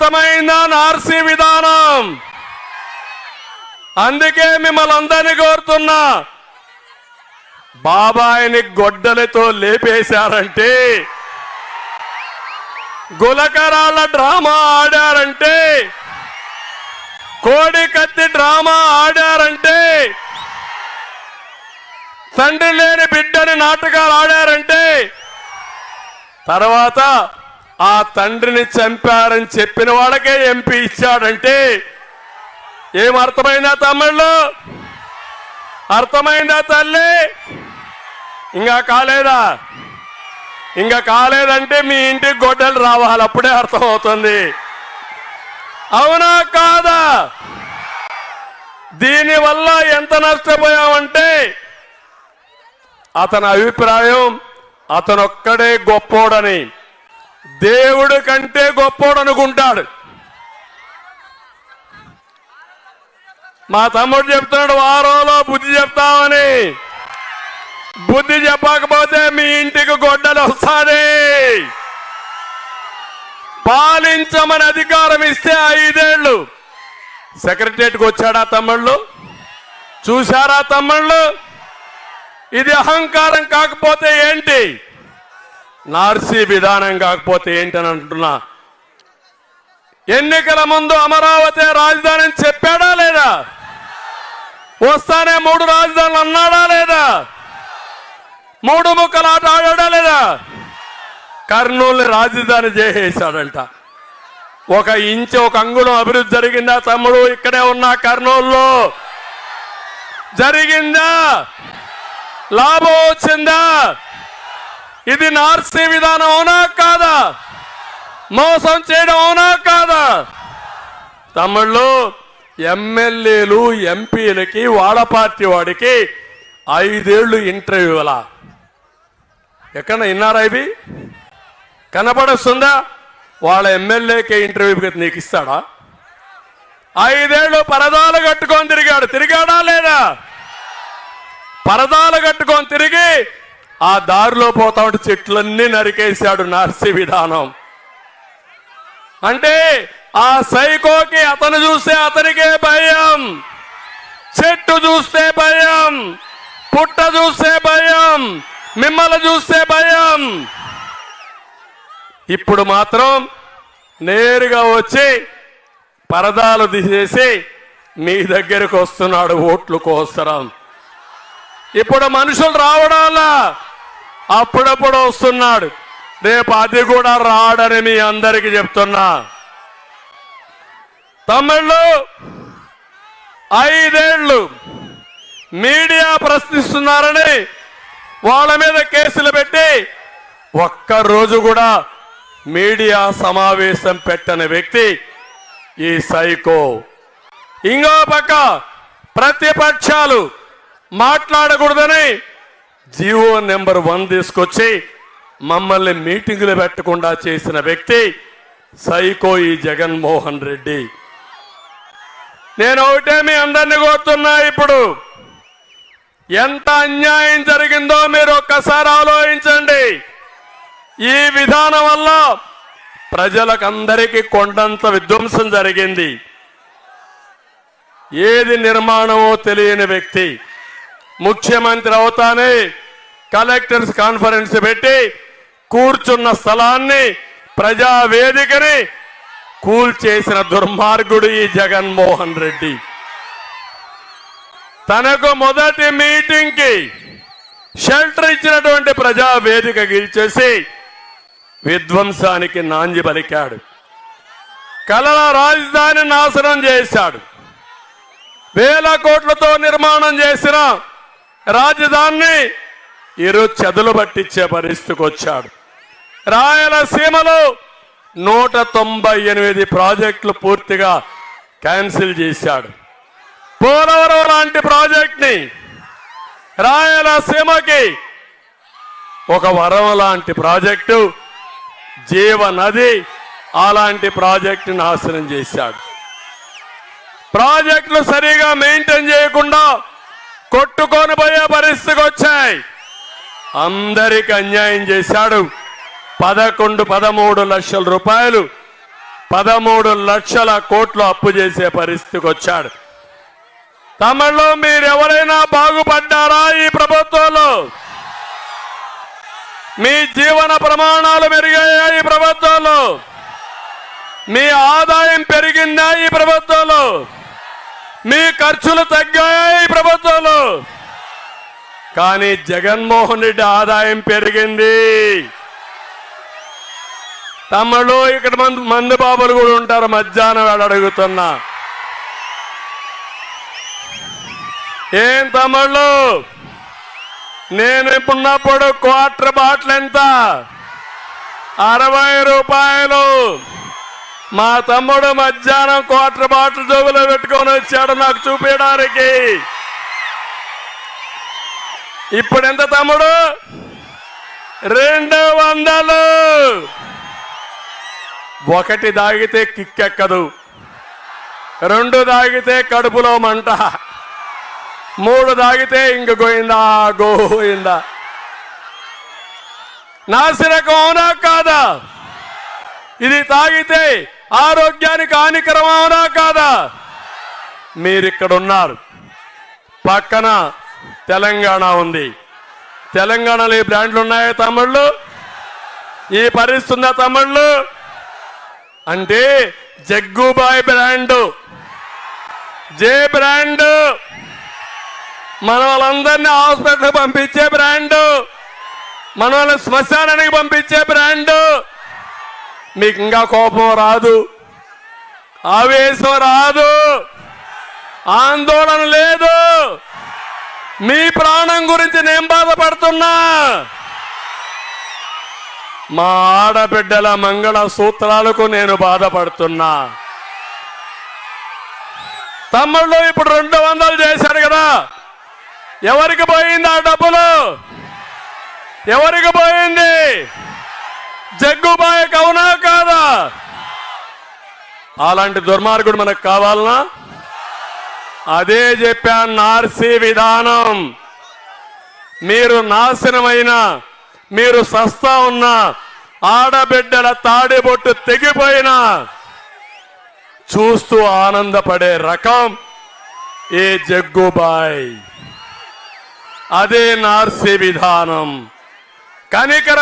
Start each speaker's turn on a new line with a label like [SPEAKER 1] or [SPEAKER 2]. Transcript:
[SPEAKER 1] అర్థమైందా ఆర్సీ విధానం? అందుకే మిమ్మల్ని అందరినీ కోరుతున్నా. బాబాయిని గొడ్డలతో లేపేశారంటే గులకరాళ్ళ డ్రామా ఆడారంటే కోడి కత్తి డ్రామా ఆడారంటే తండ్రి లేని బిడ్డని నాటకాలు ఆడారంటే తర్వాత ఆ తండ్రిని చంపారని చెప్పిన వాళ్ళకే ఎంపీ ఇచ్చాడంటే ఏం అర్థమైందా తమ్ముళ్ళు? అర్థమైందా తల్లి? ఇంకా కాలేదా? ఇంకా కాలేదంటే మీ ఇంటికి గొడ్డలు రావాలి అప్పుడే అర్థమవుతుంది. అవునా కాదా? దీనివల్ల ఎంత నష్టపోయామంటే అతని అభిప్రాయం అతనొక్కడే గొప్పోడని. దేవుడు కంటే గొప్పోడు అనుకుంటాడు. మా తమ్ముడు చెప్తున్నాడు వారంలో బుద్ధి చెప్తామని బుద్ధి చెప్పకపోతే మీ ఇంటికి గొడ్డలు వస్తాది పాలించమని అధికారం ఇస్తే ఐదేళ్ళు సెక్రటరియట్కి వచ్చాడా తమ్ముళ్ళు? చూశారా తమ్ముళ్ళు? ఇది అహంకారం కాకపోతే ఏంటి? నార్సీ విధానం కాకపోతే ఏంటని అంటున్నా? ఎన్నికల ముందు అమరావతి రాజధాని అని చెప్పాడా లేదా? వస్తానే మూడు రాజధానులు అన్నాడా లేదా? మూడు ముక్కలు ఆట ఆడాడా లేదా? కర్నూలు రాజధాని చేసేసాడంట ఒక ఇంచు ఒక అంగుళం అభివృద్ధి జరిగిందా తమ్ముడు? ఇక్కడే ఉన్న కర్నూలులో. జరిగిందా? లాభం వచ్చిందా? ఇది నార్సీ విధానం అవునా కాదా? మోసం చేయడం అవునా కాదా? తమిళ్ళు ఎమ్మెల్యేలు ఎంపీలకి వాళ్ళ పార్టీ వాడికి ఐదేళ్ళు ఇంటర్వ్యూ అలా. ఎక్కడ విన్నారా ఇవి? కనపడొస్తుందా? వాళ్ళ ఎమ్మెల్యేకి ఇంటర్వ్యూ నీకు ఇస్తాడా? ఐదేళ్ళు పరదాలు కట్టుకొని తిరిగాడు. తిరిగాడా లేదా? పరదాలు కట్టుకొని తిరిగి ఆ దారిలో పోతా ఉంటే చెట్లన్నీ నరికేశాడు నర్సి విధానం. అంటే ఆ సైకోకి అతను చూస్తే అతనికే భయం. చెట్టు చూస్తే భయం. పుట్ట చూస్తే భయం. మిమ్మల్ని చూస్తే భయం. ఇప్పుడు మాత్రం నేరుగా వచ్చి పరదాలు తీసేసి మీ దగ్గరకు వస్తున్నాడు ఓట్లు కోసరం. ఇప్పుడు మనుషులు రావడాలా? అప్పుడప్పుడు వస్తున్నాడు. రేపు అది కూడా రాడని మీ అందరికి చెప్తున్నా. తమిళ్ళు ఐదేళ్ళు మీడియా ప్రశ్నిస్తున్నారని వాళ్ళ మీద కేసులు పెట్టి ఒక్క రోజు కూడా మీడియా సమావేశం పెట్టని వ్యక్తి ఈ సైకో. ఇంకో పక్క ప్రతిపక్షాలు మాట్లాడకూడదని జీవో నెంబర్ వన్ తీసుకొచ్చి మమ్మల్ని మీటింగులు పెట్టకుండా చేసిన వ్యక్తి సైకో ఈ జగన్మోహన్ రెడ్డి. నేను ఒకటే మీ అందరినీ కోరుతున్నా ఇప్పుడు ఎంత అన్యాయం జరిగిందో మీరు ఒక్కసారి ఆలోచించండి. ఈ విధానం వల్ల ప్రజలకందరికీ కొండంత విధ్వంసం జరిగింది. ఏది నిర్మాణమో తెలియని వ్యక్తి ముఖ్యమంత్రి అవుతానే కలెక్టర్స్ కాన్ఫరెన్స్ పెట్టి కూర్చున్న స్థలాన్ని ప్రజావేదికని కూల్చేసిన దుర్మార్గుడు ఈ జగన్మోహన్ రెడ్డి. తనకు మొదటి మీటింగ్కి షెల్టర్ ఇచ్చినటువంటి ప్రజా వేదిక గెలిచేసి విధ్వంసానికి నాంది పలికాడు. కలల రాజధాని నాశనం చేశాడు. వేల కోట్లతో నిర్మాణం చేసిన రాజధానిని ఈరోజు చెదలు పట్టించే పరిస్థితికి వచ్చాడు. రాయలసీమలో నూట తొంభై ఎనిమిది ప్రాజెక్టులు పూర్తిగా క్యాన్సిల్ చేశాడు. పోలవరం లాంటి ప్రాజెక్ట్ని రాయలసీమకి ఒక వరం లాంటి ప్రాజెక్టు జీవ నది అలాంటి ప్రాజెక్టు నాశనం చేశాడు. ప్రాజెక్టులు సరిగా మెయింటైన్ చేయకుండా కొట్టుకొని పోయే పరిస్థితికి వచ్చాయి. అందరికి అన్యాయం చేశాడు. పదకొండు పదమూడు లక్షల రూపాయలు పదమూడు లక్షల కోట్లు అప్పు చేసే పరిస్థితికి వచ్చాడు. తమలో మీరెవరైనా బాగుపడ్డారా ఈ ప్రభుత్వంలో? మీ జీవన ప్రమాణాలు పెరిగాయా ఈ ప్రభుత్వంలో? మీ ఆదాయం పెరిగిందా ఈ ప్రభుత్వంలో? మీ ఖర్చులు తగ్గాయి ప్రభుత్వంలో. కానీ జగన్మోహన్ రెడ్డి ఆదాయం పెరిగింది. తమ్ముడు ఇక్కడ మంది మంది బాబులు కూడా ఉంటారు. మధ్యాహ్నం వేళ అడుగుతున్నా. ఏం తమ్ముళ్ళు? నేను ఇప్పుడున్నప్పుడు క్వార్టర్ బాటిల్ ఎంత? అరవై రూపాయలు. మా తమ్ముడు మధ్యాహ్నం క్వార్టర్ బాటిల్ జోబులో పెట్టుకొని వచ్చాడు నాకు చూపించడానికి ఇప్పుడు ఎంత తమ్ముడు? రెండు వందలు. ఒకటి దాగితే కిక్కెక్కదు. రెండు దాగితే కడుపులో మంట. మూడు దాగితే ఇంక గోయిందా? గోయిందా? నాసిరకం అవునా కాదా? ఇది తాగితే ఆరోగ్యానికి హానికరమానా కాదా? మీరిక్కడ ఉన్నారు పక్కన తెలంగాణ ఉంది. తెలంగాణలో ఈ బ్రాండ్లు ఉన్నాయా తమ్ముళ్ళు? ఈ పరిస్థితి ఉందా తమ్ముళ్ళు? అంటే జగ్గుబాయ్ బ్రాండ్. జే బ్రాండ్. మన వాళ్ళందరినీ హాస్పిటల్ పంపించే బ్రాండ్. మన వాళ్ళని శ్మశానానికి పంపించే బ్రాండ్. మీకు ఇంకా కోపం రాదు. ఆవేశం రాదు. ఆందోళన లేదు. మీ ప్రాణం గురించి నేను బాధపడుతున్నా. మా ఆడబిడ్డల మంగళ సూత్రాలకు నేను బాధపడుతున్నా. తమ్ముళ్ళు ఇప్పుడు రెండు వందలు చేశారు కదా. ఎవరికి పోయింది ఆ డబ్బులు? ఎవరికి పోయింది? జగ్గుబాయకు అవునా అలాంటి దుర్మార్గుడు మనకు కావాలనా? అదే చెప్పాను నార్సీ విధానం. మీరు నాశనమైన మీరు సస్తా ఉన్న ఆడబిడ్డల తాడిబొట్టు తెగిపోయినా చూస్తూ ఆనందపడే రకం ఏ జగ్గుబాయ్? అదే నార్సీ విధానం. కనికర